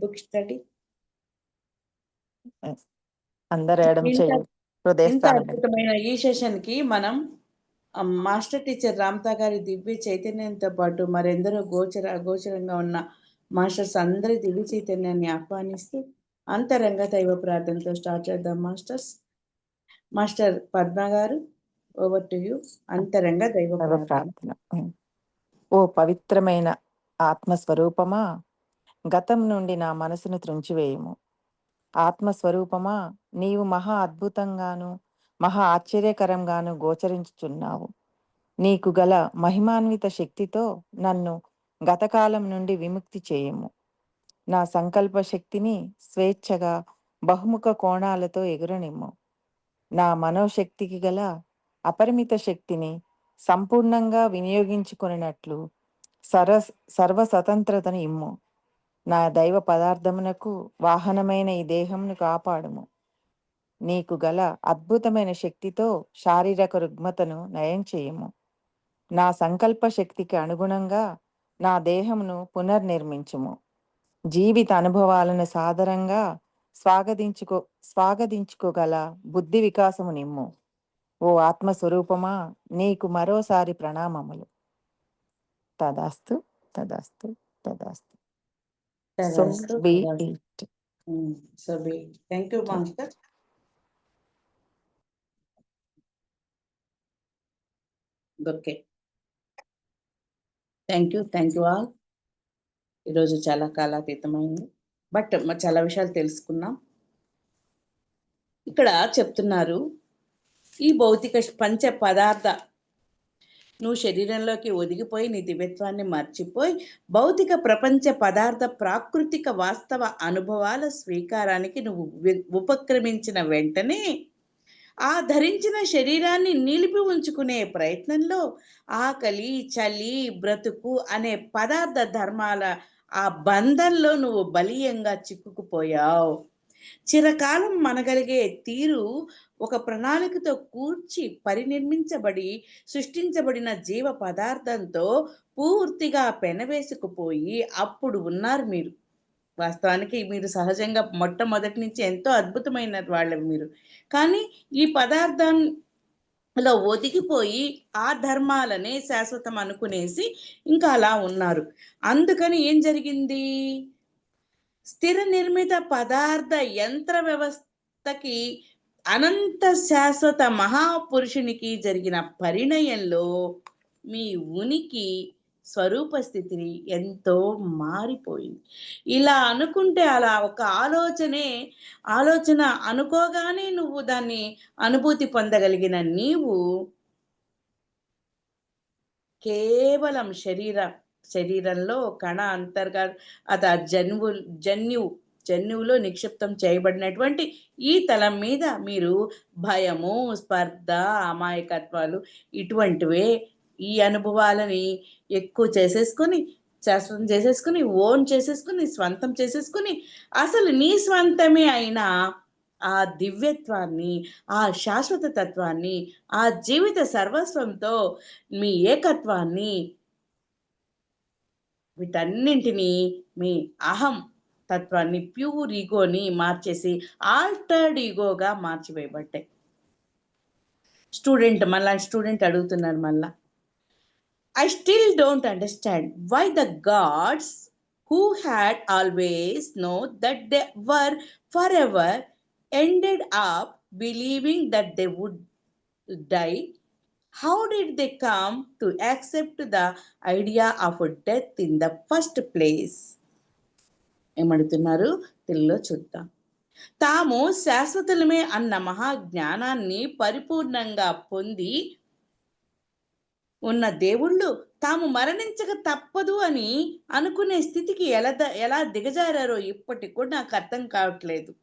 Book study. అందరు. అద్భుతమైన ఈ సెషన్కి మనం మాస్టర్ టీచర్ రామ్తా గారి దివ్య చైతన్యంతో పాటు మరెందరో గోచర అగోచరంగా ఉన్న మాస్టర్స్ అందరి దివ్య చైతన్యాన్ని ఆహ్వానిస్తూ అంతరంగ దైవ ప్రార్థనతో స్టార్ట్ చేద్దాం మాస్టర్స్. మాస్టర్ పద్మ గారు ఓవర్ టు యూ. అంతరంగ దైవ ప్రార్థన. ఓ పవిత్రమైన ఆత్మస్వరూపమా? గతం నుండి నా మనసును త్రుంచివేయము. ఆత్మస్వరూపమా? నీవు మహా అద్భుతంగాను మహా ఆశ్చర్యకరంగాను గోచరించుచున్నావు. నీకు గల మహిమాన్విత శక్తితో నన్ను గతకాలం నుండి విముక్తి చేయము. నా సంకల్ప శక్తిని స్వేచ్ఛగా బహుముఖ కోణాలతో ఎగురనిమ్ము. నా మనోశక్తికి గల అపరిమిత శక్తిని సంపూర్ణంగా వినియోగించుకొనినట్లు సర్వ సర్వస్వతంత్రతను ఇమ్ము. నా దైవ పదార్థమునకు వాహనమైన ఈ దేహంను కాపాడుము. నీకు గల అద్భుతమైన శక్తితో శారీరక రుగ్మతను నయం చేయము. నా సంకల్ప శక్తికి అనుగుణంగా నా దేహమును పునర్నిర్మించుము. జీవిత అనుభవాలను సాదరంగా స్వాగతించుకో స్వాగతించుకోగల బుద్ధి వికాసము నిమ్ము. ఓ ఆత్మస్వరూపమా నీకు మరోసారి ప్రణామములు. తదాస్తు తదాస్తు తదాస్తు. బీ తదాస్తు. It um, so thank you master okay thank you thank you all ఈరోజు చాలా కాలాతీతమైంది. బట్ మ- చాలా విషయాలు తెలుసుకున్నాం ఇక్కడ చెప్తున్నారు ఈ భౌతిక పంచ పదార్థ నువ్వు శరీరంలోకి ఒదిగిపోయి నీ దివ్యత్వాన్ని మర్చిపోయి భౌతిక ప్రపంచ పదార్థ ప్రాకృతిక వాస్తవ అనుభవాల స్వీకారానికి నువ్వు ఉపక్రమించిన వెంటనే ఆ ధరించిన శరీరాన్ని నిలిపి ఉంచుకునే ప్రయత్నంలో ఆకలి చలి బ్రతుకు అనే పదార్థ ధర్మాల ఆ బంధంలో నువ్వు బలీయంగా చిక్కుకుపోయావు. చిరకాలం మనగలిగే తీరు ఒక ప్రణాళికతో కూర్చి పరినిర్మించబడి సృష్టించబడిన జీవ పదార్థంతో పూర్తిగా పెనవేసుకుపోయి అప్పుడు ఉన్నారు మీరు. వాస్తవానికి మీరు సహజంగా మొట్టమొదటి నుంచి ఎంతో అద్భుతమైన వాళ్ళ మీరు. కానీ ఈ పదార్థంలో ఒదిగిపోయి ఆ ధర్మాలనే శాశ్వతం అనుకునేసి ఇంకా అలా ఉన్నారు. అందుకని ఏం జరిగింది? స్థిర నిర్మిత పదార్థ యంత్ర వ్యవస్థకి అనంత శాశ్వత మహాపురుషునికి జరిగిన పరిణయంలో మీ ఉనికి స్వరూప స్థితిని ఎంతో మారిపోయింది. ఇలా అనుకుంటే అలా ఒక ఆలోచనే ఆలోచన అనుకోగానే నువ్వు దాన్ని అనుభూతి పొందగలిగిన నీవు కేవలం శరీర శరీరంలో కణ అంతర్గత జన్యు జన్యు జన్యువులో నిక్షిప్తం చేయబడినటువంటి ఈ తలం మీద మీరు భయము స్పర్ధ అమాయకత్వాలు ఇటువంటివే ఈ అనుభవాలని ఎక్కువ చేసేసుకొని శాశ్వతం చేసేసుకుని ఓన్ చేసేసుకుని స్వంతం చేసేసుకుని అసలు నీ స్వంతమే అయినా ఆ దివ్యత్వాన్ని ఆ శాశ్వత తత్వాన్ని ఆ జీవిత సర్వస్వంతో మీ ఏకత్వాన్ని వీటన్నింటినీ మీ అహం తత్వాన్ని ప్యూర్ ఈగోని మార్చేసి ఆల్టర్డ్ ఈగోగా మార్చివేయబట్టాయి స్టూడెంట్ మళ్ళా స్టూడెంట్ అడుగుతున్నారు మళ్ళా. I still don't understand why the gods who had always know that they were forever ended up believing that they would die how did they come to accept the idea of death in the first place? ఏమడుతున్నారు తెలుగులో చూద్దాం. తాము శాశ్వతలమే అన్న మహా జ్ఞానాన్ని పరిపూర్ణంగా పొంది ఉన్న దేవుళ్ళు తాము మరణించక తప్పదు అని అనుకునే స్థితికి ఎలా ద- ఎలా దిగజారారో ఇప్పటికి కూడా నాకు అర్థం కావట్లేదు.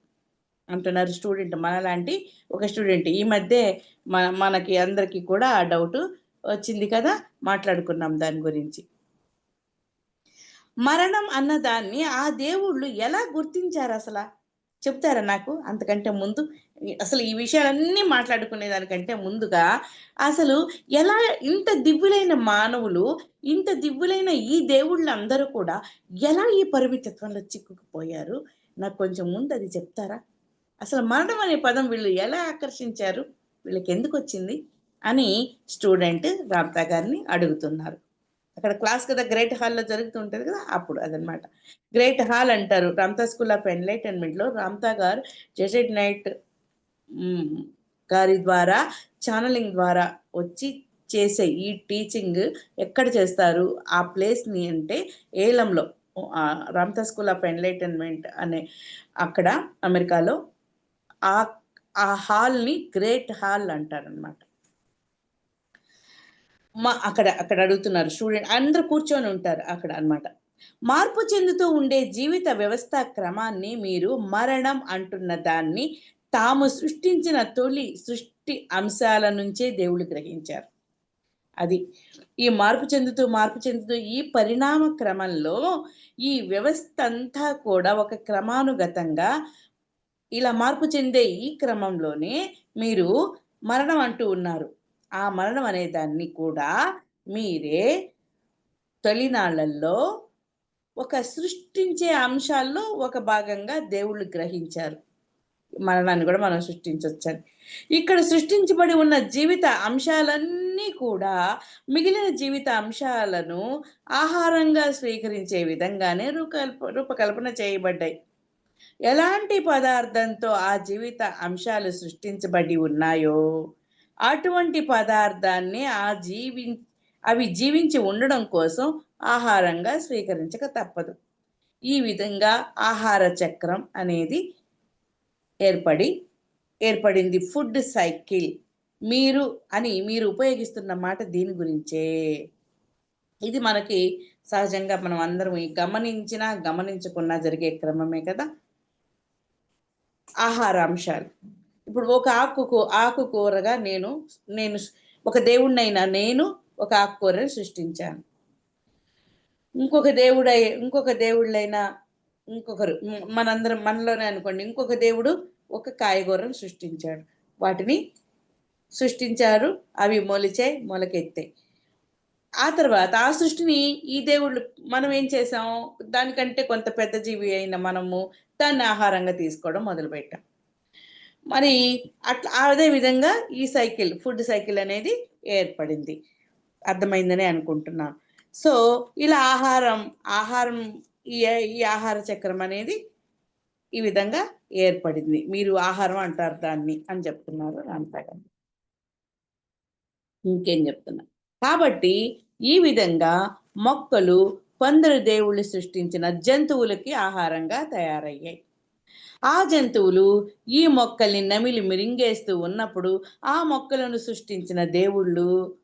అంటున్నారు స్టూడెంట్ మనలాంటి ఒక స్టూడెంట్. ఈ మధ్య మన మనకి అందరికీ కూడా ఆ డౌట్ వచ్చింది కదా? మాట్లాడుకున్నాం దాని గురించి. మరణం అన్నదాన్ని ఆ దేవుళ్ళు ఎలా గుర్తించారు అసలు? చెప్తారా నాకు? అంతకంటే ముందు? అసలు ఈ విషయాలన్నీ మాట్లాడుకునే దానికంటే ముందుగా అసలు ఎలా ఇంత దివ్యులైన మానవులు ఇంత దివ్యులైన ఈ దేవుళ్ళు అందరూ కూడా ఎలా ఈ పరిమితత్వంలో చిక్కుకుపోయారు? నాకు కొంచెం ముందు అది చెప్తారా? అసలు మరణం అనే పదం వీళ్ళు ఎలా ఆకర్షించారు? వీళ్ళకి ఎందుకు వచ్చింది అని స్టూడెంట్ రామ్తా గారిని అడుగుతున్నారు. అక్కడ క్లాస్ కదా గ్రేట్ హాల్లో జరుగుతుంటుంది కదా అప్పుడు అదనమాట. గ్రేట్ హాల్ అంటారు. రామ్తా స్కూల్ ఆఫ్ ఎన్లైటన్మెంట్లో రామ్తా గారు జెసెడ్ నైట్ గారి ద్వారా ఛానలింగ్ ద్వారా వచ్చి చేసే ఈ టీచింగ్ ఎక్కడ చేస్తారు? ఆ ప్లేస్ని అంటే ఏలంలో ఆ రామ్తా స్కూల్ ఆఫ్ ఎన్లైటన్మెంట్ అనే అక్కడ అమెరికాలో ఆ ఆ హాల్ని గ్రేట్ హాల్ అంటారనమాట మా అక్కడ అక్కడ అడుగుతున్నారు స్టూడెంట్ అందరూ కూర్చొని ఉంటారు అక్కడ అన్నమాట. మార్పు చెందుతూ ఉండే జీవిత వ్యవస్థ క్రమాన్ని మీరు మరణం అంటున్న దాన్ని తాము సృష్టించిన తొలి సృష్టి అంశాల నుంచే దేవుడు గ్రహించారు. అది ఈ మార్పు చెందుతూ మార్పు చెందుతూ ఈ పరిణామ క్రమంలో ఈ వ్యవస్థ అంతా కూడా ఒక క్రమానుగతంగా ఇలా మార్పు చెందే ఈ క్రమంలోనే మీరు మరణం అంటూ ఉన్నారు. ఆ మరణం అనే దాన్ని కూడా మీరే తొలినాళ్ళలో ఒక సృష్టించే అంశాల్లో ఒక భాగంగా దేవుళ్ళు గ్రహించారు. మరణాన్ని కూడా మనం సృష్టించవచ్చని ఇక్కడ సృష్టించబడి ఉన్న జీవిత అంశాలన్నీ కూడా మిగిలిన జీవిత అంశాలను ఆహారంగా స్వీకరించే విధంగానే రూపకల్ప రూపకల్పన చేయబడ్డాయి. ఎలాంటి పదార్థంతో ఆ జీవిత అంశాలు సృష్టించబడి ఉన్నాయో అటువంటి పదార్థాన్ని ఆ జీవి అవి జీవించి ఉండడం కోసం ఆహారంగా స్వీకరించక తప్పదు. ఈ విధంగా ఆహార చక్రం అనేది ఏర్పడి ఏర్పడింది ఫుడ్ సైకిల్. మీరు అని మీరు ఉపయోగిస్తున్న మాట దీని గురించే. ఇది మనకి సహజంగా మనం అందరం గమనించినా గమనించకున్నా జరిగే క్రమమే కదా. ఆహారాంశాలు ఇప్పుడు ఒక ఆకుకూ ఆకుకూరగా నేను నేను ఒక దేవుణ్ణైనా నేను ఒక ఆకుకూరని సృష్టించాను. ఇంకొక దేవుడై ఇంకొక దేవుళ్ళైనా ఇంకొకరు మనందరం మనలోనే అనుకోండి ఇంకొక దేవుడు ఒక కాయగూరను సృష్టించాడు. వాటిని సృష్టించారు అవి మొలిచాయి మొలకెత్తాయి ఆ తర్వాత ఆ సృష్టిని ఈ దేవుళ్ళు మనం ఏం చేసాం? దానికంటే కొంత పెద్ద జీవి అయిన మనము దాన్ని ఆహారంగా తీసుకోవడం మొదలుపెట్టాం. మరి అట్లా అదే విధంగా ఈ సైకిల్ ఫుడ్ సైకిల్ అనేది ఏర్పడింది. అర్థమైందని అనుకుంటున్నాను. సో ఇలా ఆహారం ఆహారం ఈ ఈ ఆహార చక్రం అనేది ఈ విధంగా ఏర్పడింది. మీరు ఆహారం అంటారు దాన్ని అని చెప్తున్నారు రామసాగర్ ఇంకేం చెప్తున్నా. కాబట్టి ఈ విధంగా మొక్కలు పందరు దేవుళ్ళు సృష్టించిన జంతువులకి ఆహారంగా తయారయ్యాయి. ఆ జంతువులు ఈ మొక్కల్ని నమిలి మిరింగేస్తూ ఉన్నప్పుడు ఆ మొక్కలను సృష్టించిన దేవుళ్ళు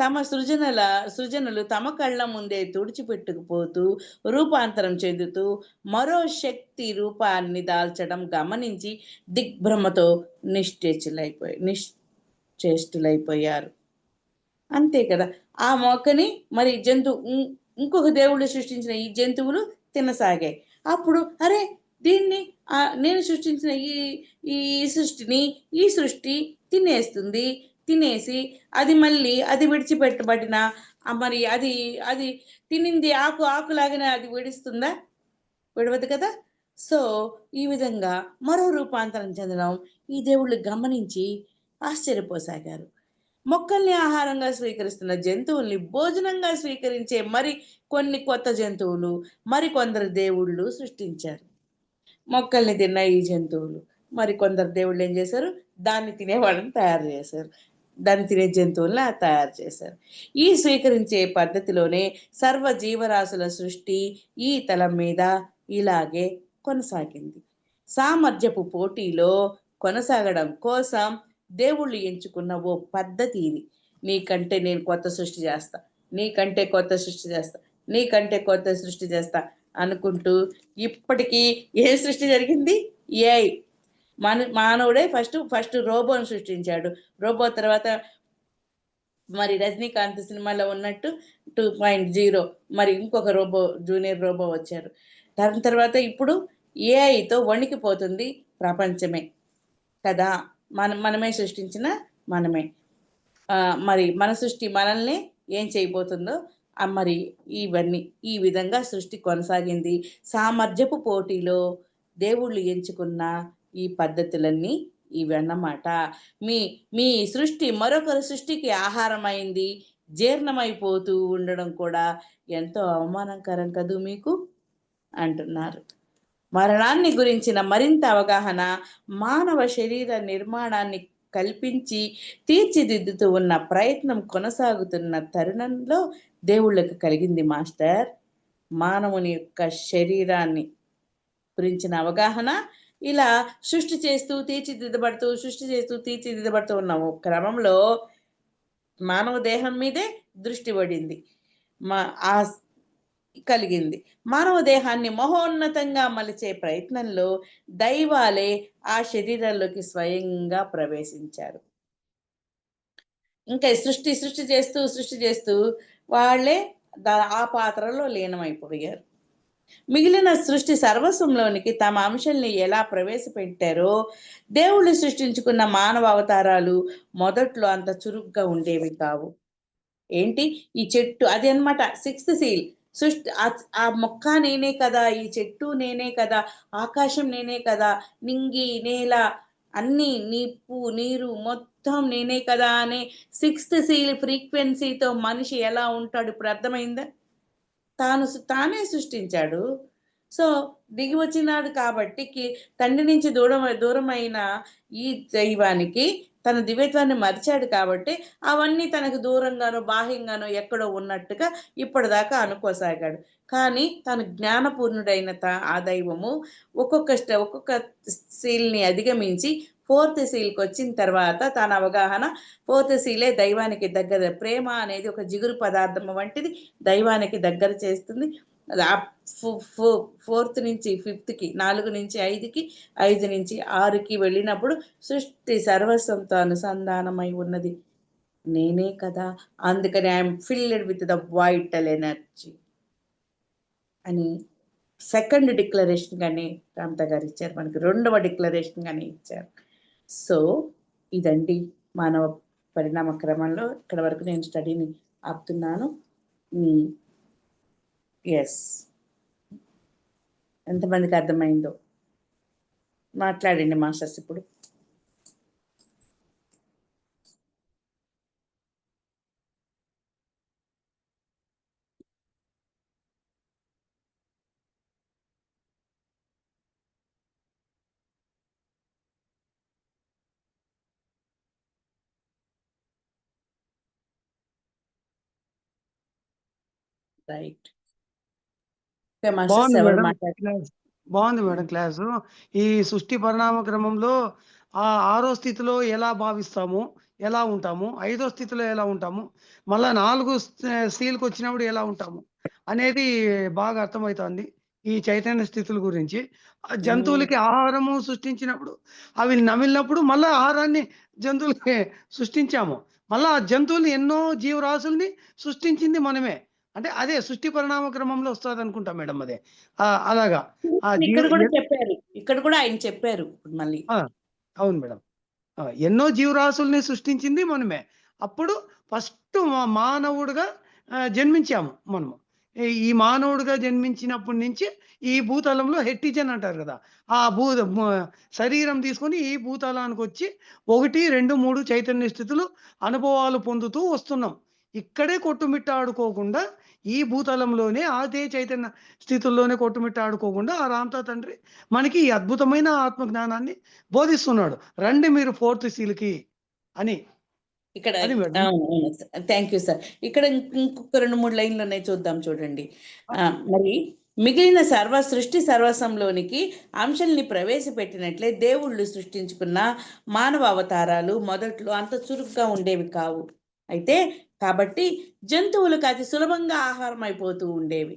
తమ సృజనల సృజనలు తమ కళ్ళ ముందే తుడిచిపెట్టుకుపోతూ రూపాంతరం చెందుతూ మరో శక్తి రూపాన్ని దాల్చడం గమనించి దిగ్భ్రమతో నిశ్చేచులైపోయి నిశ్చేష్టులైపోయారు అంతే కదా. ఆ మొక్కని మరి జంతు ఇంకొక దేవుళ్ళు సృష్టించిన ఈ జంతువులు తినసాగాయి. అప్పుడు అరే దీన్ని నేను సృష్టించిన ఈ ఈ సృష్టిని ఈ సృష్టి తినేస్తుంది తినేసి అది మళ్ళీ అది విడిచిపెట్టబడిన మరి అది అది తినింది ఆకు ఆకులాగానే అది విడుస్తుందా? విడవదు కదా? సో ఈ విధంగా మరో రూపాంతరం చెందడం ఈ దేవుళ్ళు గమనించి ఆశ్చర్యపోసాగారు. మొక్కల్ని ఆహారంగా స్వీకరిస్తున్న జంతువుల్ని భోజనంగా స్వీకరించే మరి కొన్ని కొత్త జంతువులు మరి కొందరు దేవుళ్ళు సృష్టించారు. మొక్కల్ని తిన్న ఈ జంతువులు మరి కొందరు దేవుళ్ళు ఏం చేశారు? దాన్ని తినేవాళ్ళని తయారు చేశారు. దాన్ని తినే జంతువుల్ని తయారు చేశారు. ఈ స్వీకరించే పద్ధతిలోనే సర్వ జీవరాశుల సృష్టి ఈ తలం మీద ఇలాగే కొనసాగింది. సామర్థ్యపు పోటీలో కొనసాగడం కోసం దేవుళ్ళు ఎంచుకున్న ఓ పద్ధతి ఇది. నీకంటే నేను కొత్త సృష్టి చేస్తా. నీకంటే కొత్త సృష్టి చేస్తా. నీకంటే కొత్త సృష్టి చేస్తా అనుకుంటూ ఇప్పటికీ ఏ సృష్టి జరిగింది? ఏఐ. మన మానవుడే ఫస్ట్ ఫస్ట్ రోబోని సృష్టించాడు. రోబో తర్వాత మరి రజనీకాంత్ సినిమాలో ఉన్నట్టు టూ పాయింట్ జీరో మరి ఇంకొక రోబో జూనియర్ రోబో వచ్చారు. దాని తర్వాత ఇప్పుడు ఏఐతో వణికిపోతుంది ప్రపంచమే. కదా? మనం మనమే సృష్టించిన మనమే. మరి మన సృష్టి మనల్ని ఏం చేయబోతుందో మరి ఇవన్నీ ఈ విధంగా సృష్టి కొనసాగింది. సామర్థ్యపు పోటీలో దేవుళ్ళు ఎంచుకున్న ఈ పద్ధతులన్నీ ఇవన్నమాట. మీ మీ సృష్టి మరొకరి సృష్టికి ఆహారమైంది జీర్ణమైపోతూ ఉండడం కూడా ఎంతో అవమానకరం కదూ మీకు? అంటున్నారు. మరణాన్ని గురించిన మరింత అవగాహన మానవ శరీర నిర్మాణాన్ని కల్పించి తీర్చిదిద్దుతూ ఉన్న ప్రయత్నం కొనసాగుతున్న తరుణంలో దేవుళ్ళకు కలిగింది మాస్టర్. మానవుని యొక్క శరీరాన్ని గురించిన అవగాహన ఇలా సృష్టి చేస్తూ తీర్చిదిద్దబడుతూ సృష్టి చేస్తూ తీర్చిదిద్దబడుతూ ఉన్న ఓ క్రమంలో మానవ దేహం మీదే దృష్టి పడింది. మా ఆ కలిగింది. మానవ దేహాన్ని మహోన్నతంగా మలిచే ప్రయత్నంలో దైవాలే ఆ శరీరంలోకి స్వయంగా ప్రవేశించారు. ఇంకా సృష్టి సృష్టి చేస్తూ సృష్టి చేస్తూ వాళ్ళే ఆ పాత్రలో లీనమైపోయారు. మిగిలిన సృష్టి సర్వస్వంలోనికి తమ అంశాల్ని ఎలా ప్రవేశపెట్టారో దేవుళ్ళు సృష్టించుకున్న మానవ అవతారాలు మొదట్లో అంత చురుగ్గా ఉండేవి కావు. ఏంటి? ఈ చెట్టు అది అనమాట సిక్స్త్ సీల్. సృష్టి ఆ- మొక్క నేనే కదా ఈ చెట్టు నేనే కదా ఆకాశం నేనే కదా నింగి నేల అన్ని నిప్పు నీరు మొత్తం నేనే కదా అనే సిక్స్త్ సీల్ ఫ్రీక్వెన్సీతో మనిషి ఎలా ఉంటాడు? ఇప్పుడు అర్థమైందా? తాను తానే సృష్టించాడు. సో దిగి వచ్చినాడు కాబట్టి తండ్రి నుంచి దూరం దూరమైన ఈ దైవానికి తన దివ్యత్వాన్ని మరిచాడు కాబట్టి అవన్నీ తనకు దూరంగానో బాహ్యంగానో ఎక్కడో ఉన్నట్టుగా ఇప్పటిదాకా అనుకోసాగాడు. కానీ తను జ్ఞానపూర్ణుడైన తా ఆ దైవము ఒక్కొక్క స్ట ఒక్కొక్క సీల్ని అధిగమించి ఫోర్త్ సీల్కి వచ్చిన తర్వాత తన అవగాహన ఫోర్త్ సీలే దైవానికి దగ్గర. ప్రేమ అనేది ఒక జిగురు పదార్థం వంటిది దైవానికి దగ్గర చేస్తుంది. ఫోర్త్ నుంచి ఫిఫ్త్కి నాలుగు నుంచి ఐదుకి ఐదు నుంచి ఆరుకి వెళ్ళినప్పుడు సృష్టి సర్వస్వంతో అనుసంధానమై ఉన్నది. నేనే కదా అందుకని I'm filled with the vital energy అని సెకండ్ డిక్లరేషన్ కానీ రామత గారు ఇచ్చారు. మనకి రెండవ డిక్లరేషన్ కానీ ఇచ్చారు. సో ఇదండి మానవ పరిణామ క్రమంలో ఇక్కడ వరకు నేను స్టడీని ఆపుతున్నాను. ఎస్ ఎంతమందికి అర్థమైందో? మాట్లాడండి మాస్టర్స్ ఇప్పుడు. రైట్ బాగుంది మేడం. క్లాస్ బాగుంది మేడం క్లాసు. ఈ సృష్టి పరిణామ క్రమంలో ఆ ఆరో స్థితిలో ఎలా భావిస్తాము? ఎలా ఉంటాము? ఐదో స్థితిలో ఎలా ఉంటాము? మళ్ళా నాలుగు సీల్కి వచ్చినప్పుడు ఎలా ఉంటాము? అనేది బాగా అర్థమవుతోంది ఈ చైతన్య స్థితుల గురించి. జంతువులకి ఆహారము సృష్టించినప్పుడు అవి నమిలినప్పుడు మళ్ళా ఆహారాన్ని జంతువులకి సృష్టించాము. మళ్ళా ఆ జంతువులు ఎన్నో జీవరాశుల్ని సృష్టించింది మనమే. అంటే అదే సృష్టి పరిణామ క్రమంలో వస్తుంది అనుకుంటా మేడం అదే. అలాగా. ఇక్కడ కూడా చెప్పారు. ఇక్కడ కూడా ఆయన చెప్పారు మళ్ళీ. అవును మేడం. ఎన్నో జీవరాశుల్ని సృష్టించింది మనమే. అప్పుడు ఫస్ట్ మానవుడిగా జన్మించాము మనము. ఈ- మానవుడిగా జన్మించినప్పటి నుంచి ఈ భూతలంలో హెట్టిజన్ అంటారు కదా. ఆ భూ శరీరం తీసుకొని ఈ భూతలానికి వచ్చి ఒకటి రెండు మూడు చైతన్య స్థితులు అనుభవాలు పొందుతూ వస్తున్నాం. ఇక్కడే కొట్టుమిట్టాడుకోకుండా ఈ భూతలంలోనే అదే చైతన్య స్థితుల్లోనే కొట్టుమిట్టాడుకోకుండా ఆ రామతా తండ్రి మనకి ఈ అద్భుతమైన ఆత్మ జ్ఞానాన్ని బోధిస్తున్నాడు. రండి మీరు ఫోర్త్ సీల్కి అని. ఇక్కడ. Thank you sir. ఇక్కడ ఇంక- ఇంకొక రెండు మూడు లైన్లు ఉన్నాయి చూద్దాం చూడండి. ఆ, మరి మిగిలిన సర్వ సృష్టి సర్వస్వంలోనికి అంశాల్ని ప్రవేశపెట్టినట్లే దేవుళ్ళు సృష్టించుకున్న మానవ అవతారాలు మొదట్లో అంత చురుగ్గా ఉండేవి కావు. అయితే కాబట్టి జంతువులకు అతి సులభంగా ఆహారం అయిపోతూ ఉండేవి.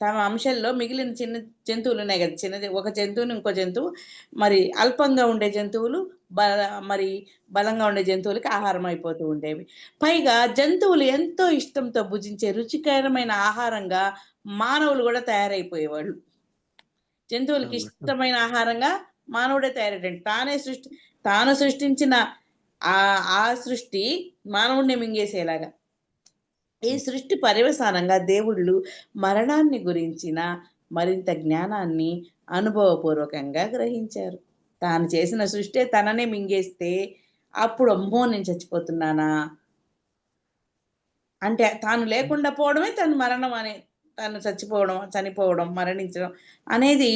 తమ అంశంలో మిగిలిన చిన్న జంతువులు ఉన్నాయి కదా. చిన్నది ఒక జంతువుని ఇంకో జంతువు. మరి అల్పంగా ఉండే జంతువులు బల మరి బలంగా ఉండే జంతువులకి ఆహారం అయిపోతూ ఉండేవి. పైగా జంతువులు ఎంతో ఇష్టంతో భుజించే రుచికరమైన ఆహారంగా మానవులు కూడా తయారైపోయేవాళ్ళు. జంతువులకి. ఇష్టమైన ఆహారంగా మానవుడే తయారయ్యాడు తానే సృష్టి తాను సృష్టించిన ఆ ఆ సృష్టి మానవుడిని మింగేసేలాగా. ఈ సృష్టి పర్యవసానంగా దేవుళ్ళు మరణాన్ని గురించిన మరింత జ్ఞానాన్ని అనుభవపూర్వకంగా గ్రహించారు. తాను చేసిన సృష్టి తననే మింగేస్తే అప్పుడు అమ్మో నేను చచ్చిపోతున్నానా? అంటే తాను లేకుండా పోవడమే తను మరణం అనే తను చచ్చిపోవడం చనిపోవడం మరణించడం అనేది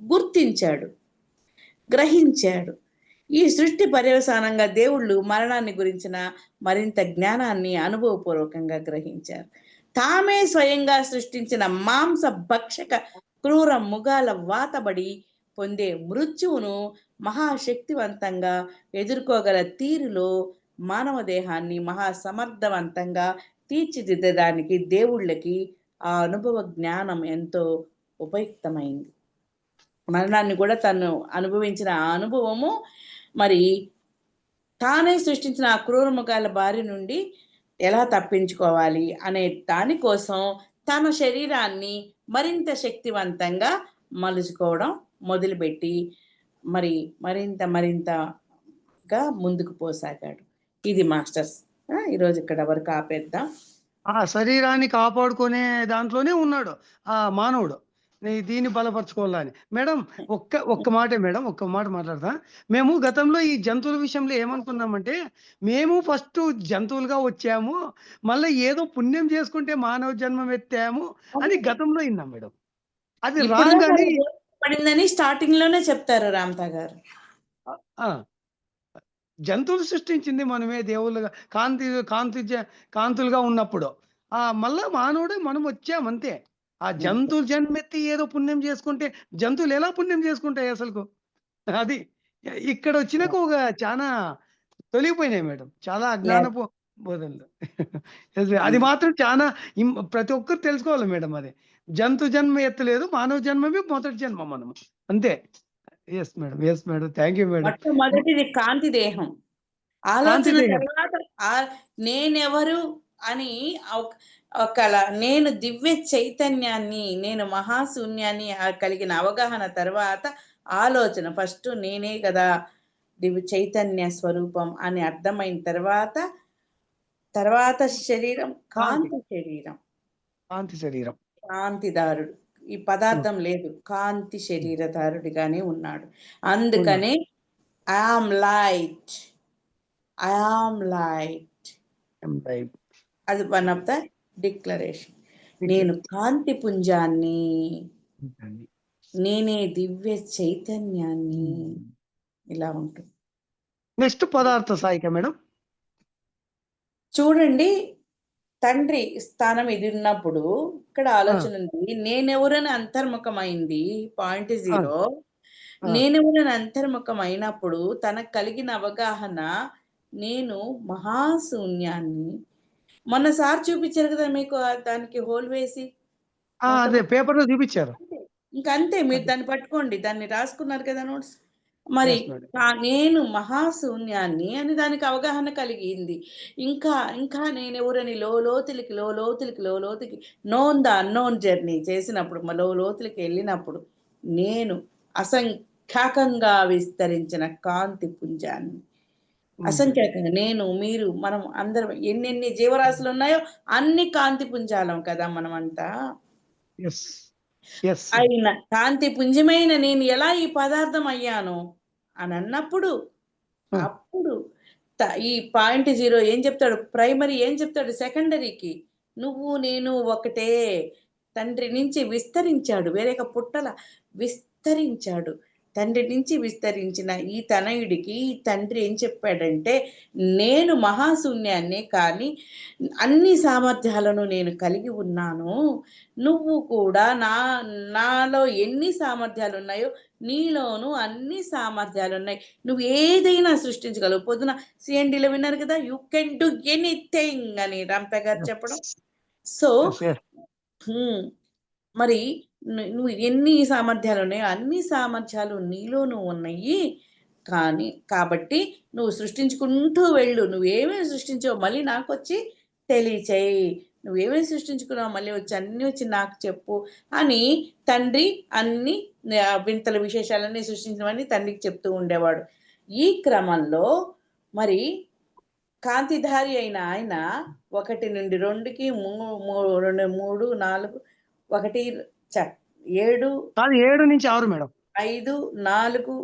గుర్తించాడు గ్రహించాడు. ఈ సృష్టి పర్యవసానంగా దేవుళ్ళు మరణాన్ని గురించిన మరింత జ్ఞానాన్ని అనుభవపూర్వకంగా గ్రహించారు. తామే స్వయంగా సృష్టించిన మాంస భక్షక క్రూర ముగాల వాతబడి పొందే మృత్యువును మహాశక్తివంతంగా ఎదుర్కోగల తీరులో మానవ దేహాన్ని మహాసమర్థవంతంగా తీర్చిదిద్దడానికి దేవుళ్ళకి ఆ అనుభవ జ్ఞానం ఎంతో ఉపయుక్తమైంది. మరణాన్ని కూడా తను అనుభవించిన ఆ అనుభవము మరి తానే సృష్టించిన ఆ క్రూరముఖాల బారి నుండి ఎలా తప్పించుకోవాలి అనే దానికోసం తన శరీరాన్ని మరింత శక్తివంతంగా మలుచుకోవడం మొదలుపెట్టి మరి మరింత మరింతగా ముందుకు పోసాగాడు. ఇది మాస్టర్స్. ఈరోజు ఇక్కడ వరకు ఆపేద్దాం. ఆ శరీరాన్ని కాపాడుకునే దాంట్లోనే ఉన్నాడు ఆ మానవుడు. దీన్ని బలపరచుకోవాలని మేడం ఒక్క ఒక్క మాటే మేడం ఒక్క మాట మాట్లాడతా. మేము గతంలో ఈ జంతువుల విషయంలో ఏమనుకున్నామంటే మేము ఫస్ట్ జంతువులుగా వచ్చాము మళ్ళీ ఏదో పుణ్యం చేసుకుంటే మానవ జన్మం ఎత్తాము అని గతంలో విన్నాం మేడం. అది రాంగ్ అని పడిందని స్టార్టింగ్లోనే చెప్తారు రామ్తా గారు. జంతువులు సృష్టించింది మనమే దేవుళ్ళుగా కాంతి కాంతి కాంతులుగా ఉన్నప్పుడు. ఆ మళ్ళా మానవుడే మనం వచ్చాం అంతే ఆ జంతువులు జన్మెత్తి ఏదో పుణ్యం చేసుకుంటే జంతువులు ఎలా పుణ్యం చేసుకుంటాయి అసలుకు? అది ఇక్కడ వచ్చినాక ఒక చాలా తొలగిపోయినాయి మేడం. చాలా అజ్ఞానపు బోధనలు. అది మాత్రం చాలా ప్రతి ఒక్కరు తెలుసుకోవాలి మేడం అది. జంతు జన్మ ఎత్తలేదు మానవ జన్మమే మొదటి జన్మ మనం అంతే. Yes madam yes madam. Thank you madam. మొట్టమొదటిది కాంతి దేహం. ఆలోచన. తర్వాత నేనెవరు? అని ఒక- ఒకల నేను దివ్య చైతన్యాన్ని నేను మహాశూన్యాన్ని కలిగిన అవగాహన తర్వాత ఆలోచన ఫస్ట్ నేనే కదా దివ్య చైతన్య స్వరూపం అని అర్థమైన తర్వాత తర్వాత శరీరం కాంతి శరీరం. కాంతి శరీరం. కాంతిదారుడు. ఈ పదార్థం లేదు. కాంతి శరీరధారుడిగానే ఉన్నాడు. అందుకనే I am light. I am light. Right. అది వన్ ఆఫ్ ద డిక్లరేషన్ నేను కాంతి పుంజాన్ని నేనే దివ్య చైతన్యాన్ని ఇలా ఉంటుంది. నెక్స్ట్ పదార్థ సాయిక మేడం. చూడండి తండ్రి స్థానం ఇది ఉన్నప్పుడు ఇక్కడ ఆలోచన ఉంది. నేనెవరని అంతర్ముఖమైంది? Point zero. నేనెవరని అంతర్ముఖం అయినప్పుడు తనకు కలిగిన అవగాహన నేను మహాశూన్యాన్ని మొన్న సార్ చూపించారు కదా మీకు దానికి హోల్ వేసి. అదే పేపర్లో చూపించారు. ఇంకా అంతే మీరు దాన్ని పట్టుకోండి దాన్ని రాసుకున్నారు కదా నోట్స్. మరి నేను మహాశూన్యాన్ని అని దానికి అవగాహన కలిగింది. ఇంకా ఇంకా నేను ఎవరని లో లోతులకి లో లోతులకి లో లోతుకి నోన్ ద అన్నోన్ జర్నీ చేసినప్పుడు లోతులకి వెళ్ళినప్పుడు నేను అసంఖ్యాకంగా విస్తరించిన కాంతి పుంజాన్ని అసంఖ్యాకంగా నేను మీరు మనం అందరం ఎన్నెన్ని జీవరాశులు ఉన్నాయో అన్ని కాంతి పుంజాలం కదా మనమంతా. ఎస్ ఎస్ అయిన కాంతి పుంజమైన నేను ఎలా ఈ పదార్థం అయ్యాను? అని అన్నప్పుడు. అప్పుడు ఈ పాయింట్ జీరో ఏం చెప్తాడు? ప్రైమరీ ఏం చెప్తాడు? సెకండరీకి నువ్వు నేను ఒకటే. తండ్రి నుంచి విస్తరించాడు. వేరే ఒక పుట్టల విస్తరించాడు. తండ్రి నుంచి విస్తరించిన ఈ తనయుడికి ఈ తండ్రి ఏం చెప్పాడంటే నేను మహాశూన్యాన్ని కానీ అన్ని సామర్థ్యాలను నేను కలిగి ఉన్నాను. నువ్వు కూడా నా నాలో ఎన్ని సామర్థ్యాలు ఉన్నాయో నీలోను అన్ని సామర్థ్యాలు ఉన్నాయి నువ్వు ఏదైనా సృష్టించగలవు. పొద్దున సిఎన్డీలో విన్నారు కదా యూ కెన్ డూ ఎనీథింగ్ అని రాంప గారు చెప్పడం. సో. మరి నువ్వు ఎన్ని సామర్థ్యాలు ఉన్నాయో అన్ని సామర్థ్యాలు నీలోనూ ఉన్నాయి. కానీ కాబట్టి నువ్వు సృష్టించుకుంటూ వెళ్ళు. నువ్వేమేమి సృష్టించావు మళ్ళీ నాకు వచ్చి తెలియచేయి. నువ్వేమేమి సృష్టించుకున్నావు మళ్ళీ వచ్చి అన్నీ వచ్చి నాకు చెప్పు అని తండ్రి అన్ని వింతల విశేషాలన్నీ సృష్టించినవన్నీ తండ్రికి చెప్తూ ఉండేవాడు. ఈ క్రమంలో మరి కాంతిధారి అయిన ఆయన ఒకటి నుండి రెండుకి మూ- మూ- రెండు మూడు నాలుగు ఒకటి ఏడు కాదు ఏడు నుంచి ఆరు మేడం. ఐదు నాలుగు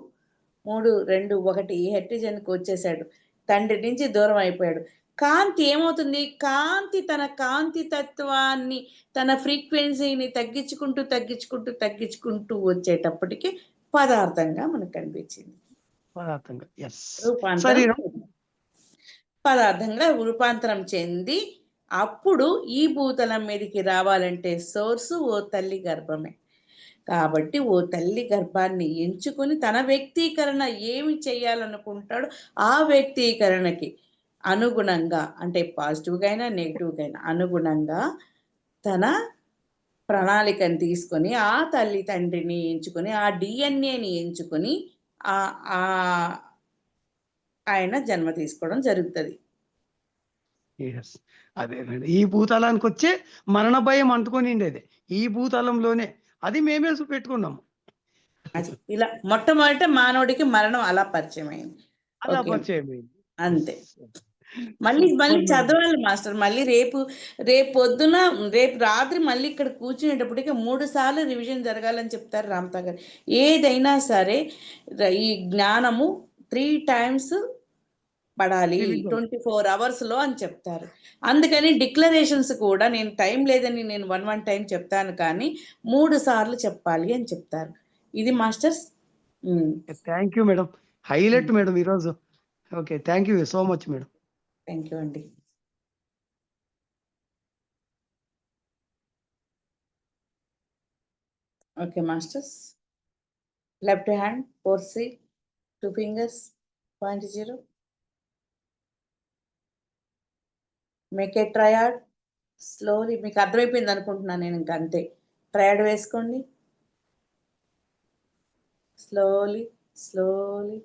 మూడు రెండు ఒకటి. ఈ హెట్రిజన్కి వచ్చేసాడు. తండ్రి నుంచి దూరం అయిపోయాడు. కాంతి ఏమవుతుంది? కాంతి తన కాంతి తత్వాన్ని తన ఫ్రీక్వెన్సీని తగ్గించుకుంటూ తగ్గించుకుంటూ తగ్గించుకుంటూ వచ్చేటప్పటికి పదార్థంగా మనకు కనిపించింది. పదార్థంగా రూపాంతరం. పదార్థంగా రూపాంతరం చెంది అప్పుడు ఈ భూతలం మీదకి రావాలంటే సోర్సు ఓ తల్లి గర్భమే. కాబట్టి ఓ తల్లి గర్భాన్ని ఎంచుకొని తన వ్యక్తీకరణ ఏమి చేయాలనుకుంటాడో ఆ వ్యక్తీకరణకి అనుగుణంగా అంటే పాజిటివ్గా అయినా నెగిటివ్గా అయినా అనుగుణంగా తన ప్రణాళికను తీసుకొని ఆ తల్లి తండ్రిని ఎంచుకొని ఆ డిఎన్ఏని ఎంచుకొని ఆ ఆ ఆయన జన్మ తీసుకోవడం జరుగుతుంది. అదేనండి. ఈ భూతలానికి వచ్చే మరణ భయం అంటుకొని ఉండేది ఈ భూతలంలోనే అది మేమే పెట్టుకున్నాము ఇలా మొట్టమొదట మానవుడికి మరణం అలా పరిచయం అయింది అలా. పరిచయం అయింది. అంతే. మళ్ళీ మళ్ళీ. చదవాలి మాస్టర్. మళ్ళీ రేపు రేపు పొద్దున రేపు రాత్రి మళ్ళీ ఇక్కడ కూర్చునేటప్పటికి మూడు సార్లు రివిజన్ జరగాలని చెప్తారు రామతా గారు ఏదైనా సరే ఈ జ్ఞానము త్రీ టైమ్స్ పడాలి. ట్వంటీ ఫోర్ అవర్స్లో అని చెప్తారు. అందుకని డిక్లరేషన్స్ కూడా నేను టైం లేదని నేను వన్ వన్ టైం చెప్తాను కానీ మూడు సార్లు చెప్పాలి అని చెప్తారు. ఇది masters? Thank you madam highlight madam ఈరోజు. Okay thank you so much madam thank you అండి okay masters left hand four see two fingers point zero make a triad slowly మీకు అర్థమైపోయింది అనుకుంటున్నాను నేను ఇంక అంతే. ట్రయాడ్ వేసుకోండి. స్లోలీ స్లోలీ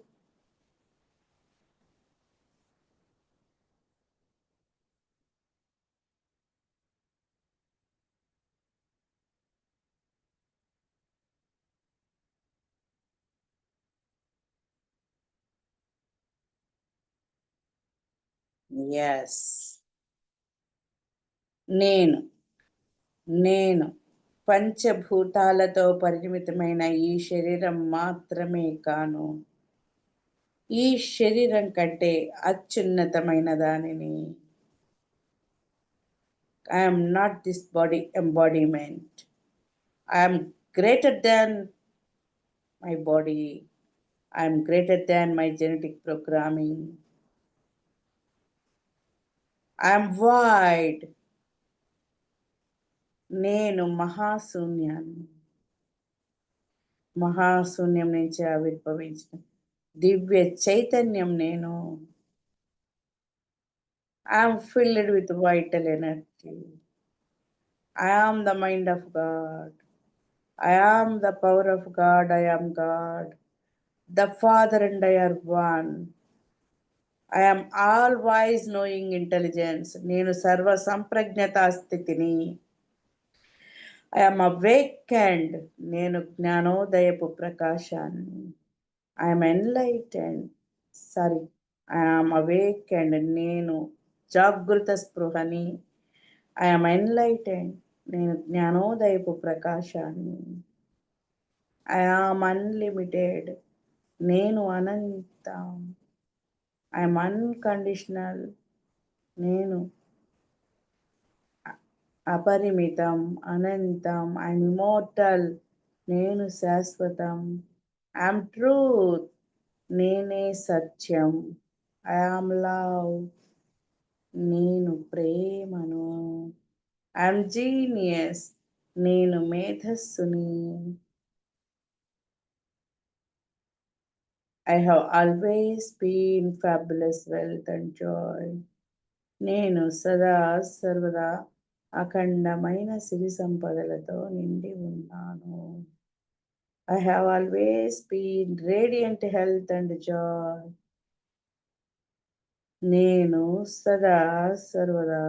ఎస్ నేను నేను పంచభూతాలతో పరిమితమైన ఈ శరీరం మాత్రమే కాను. ఈ శరీరం కంటే అత్యున్నతమైన దానిని. I'm not this body embodiment I'm greater than my body I'm greater than my genetic programming I'm void నేను మహాశూన్యాన్ని మహాశూన్యం నుంచి ఆవిర్భవించిన దివ్య చైతన్యం నేను. I'm filled with vital energy I am the mind of God I am the power of God I God the father and I are one I all wise knowing intelligence నేను సర్వ సంప్రజ్ఞతా స్థితిని ఐఎమ్ అవేకెండ్ నేను జ్ఞానోదయపు ప్రకాశాన్ని. I'm enlightened sorry I'm awakened నేను జాగృత స్పృహని. I'm enlightened నేను జ్ఞానోదయపు ప్రకాశాన్ని. ఐఆమ్ అన్లిమిటెడ్ నేను అనంతం. ఐఎమ్ అన్కండిషనల్ నేను అపరిమితం అనంతం ఐఎమ్ ఇమోర్టల్ నేను శాశ్వతం ఐఎమ్ ట్రూత్ నేనే సత్యం ఐఆమ్ లవ్ నేను ప్రేమను ఐఎమ్ జీనియస్ నేను మేధస్సుని. I have always been fabulous wealth and joy నేను సదా సర్వదా అఖండమైన సిరి సంపదలతో నిండి ఉన్నాను. I have always been radiant health and joy నేను సదా సర్వదా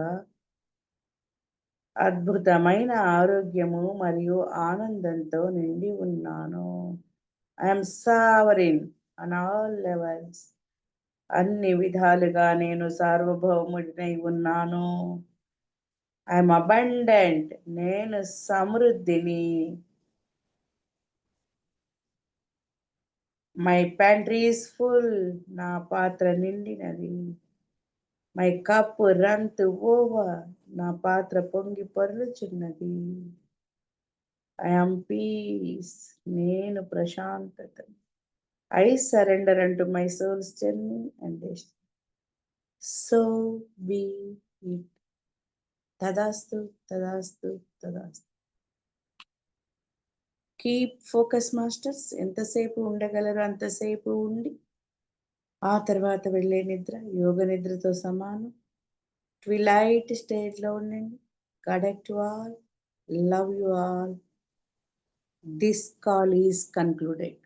అద్భుతమైన ఆరోగ్యము మరియు ఆనందంతో నిండి ఉన్నాను. I'm sovereign on all levels అన్ని విధాలుగా నేను సార్వభౌముడినై ఉన్నాను. ఐఎమ్ అబండెంట్ నేను సమృద్ధిని. మై ప్యాంట్రీ ఇస్ ఫుల్ నా పాత్ర నిండినది. మై కప్ రంత్ ఓవర్ నా పాత్ర పొంగి పొరలుచున్నది. ఐఎమ్ పీస్ నేను ప్రశాంతత. I surrender unto my soul's journey and so be it తదాస్తు తదాస్తు తదాస్తు కీప్ ఫోకస్ మాస్టర్స్ ఎంతసేపు ఉండగలరు అంతసేపు ఉండి. ఆ తర్వాత వెళ్ళే నిద్ర యోగ నిద్రతో సమానం. ట్విలైట్ స్టేట్లో ఉండండి. కడెక్ట్ all love you all this call is concluded